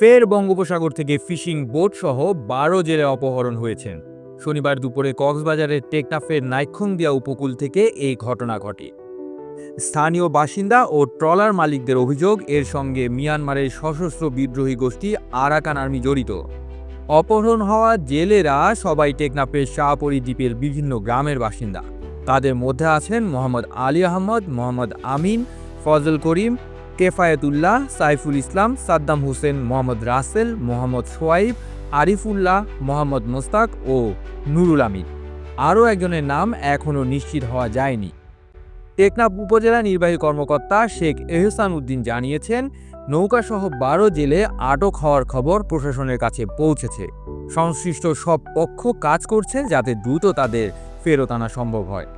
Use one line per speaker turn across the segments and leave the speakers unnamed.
ফের বঙ্গোপসাগর থেকে ফিশিং বোট সহ বারো জেলে অপহরণ হয়েছেন। শনিবার দুপুরে কক্সবাজারের টেকনাফের নাইক্ষংদিয়া উপকূল থেকে এই ঘটনা ঘটে। স্থানীয় বাসিন্দা ও ট্রলার মালিকদের অভিযোগ, এর সঙ্গে মিয়ানমারের সশস্ত্র বিদ্রোহী গোষ্ঠী আরাকান আর্মি জড়িত। অপহরণ হওয়া জেলেরা সবাই টেকনাফের শাহপরি দ্বীপের বিভিন্ন গ্রামের বাসিন্দা। তাদের মধ্যে আছেন মোহাম্মদ আলী আহমদ, মোহাম্মদ আমিন, ফজল করিম কেফায়েতুল্লাহ, সাইফুল ইসলাম, সাদ্দাম হোসেন, মোহাম্মদ রাসেল, মোহাম্মদ সোয়াইব, আরিফুল্লাহ, মোহাম্মদ মোস্তাক ও নুরুল আমিন। আরও একজনের নাম এখনও নিশ্চিত হওয়া যায়নি। টেকনাফ উপজেলা নির্বাহী কর্মকর্তা শেখ এহসান উদ্দিন জানিয়েছেন, নৌকাসহ বারো জেলে আটক হওয়ার খবর প্রশাসনের কাছে পৌঁছেছে। সংশ্লিষ্ট সব পক্ষ কাজ করছে যাতে দ্রুত তাদের ফেরত আনা সম্ভব হয়।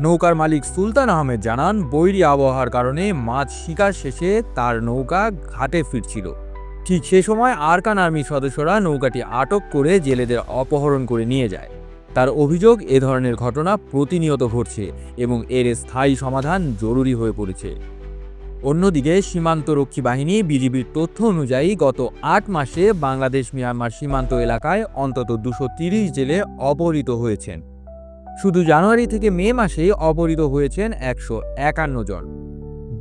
নৌকার মালিক সুলতান আহমেদ জানান, বৈরী আবহাওয়ার কারণে মাছ শিকার শেষে তার নৌকা ঘাটে ফিরছিল। ঠিক সে সময় আরকান আর্মির সদস্যরা নৌকাটি আটক করে জেলেদের অপহরণ করে নিয়ে যায়। তার অভিযোগ, এ ধরনের ঘটনা প্রতিনিয়ত ঘটছে এবং এর স্থায়ী সমাধান জরুরি হয়ে পড়েছে। অন্যদিকে, সীমান্তরক্ষী বাহিনী বিজিবির তথ্য অনুযায়ী গত আট মাসে বাংলাদেশ মিয়ানমার সীমান্ত এলাকায় অন্তত দুশো জেলে অপহৃত হয়েছেন। শুধু জানুয়ারি থেকে মে মাসেই অপহৃত হয়েছেন একশো একান্ন জন।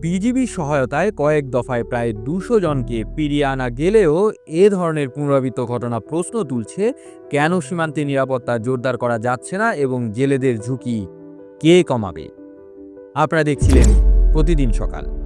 বিজিবির সহায়তায় কয়েক দফায় প্রায় দুশো জনকে পিরিয়ে আনা গেলেও এ ধরনের পুনরাবৃত্ত ঘটনা প্রশ্ন তুলছে কেন সীমান্তে নিরাপত্তা জোরদার করা যাচ্ছে না এবং জেলেদের ঝুঁকি কে কমাবে? আপনারা দেখছিলেন প্রতিদিন সকাল।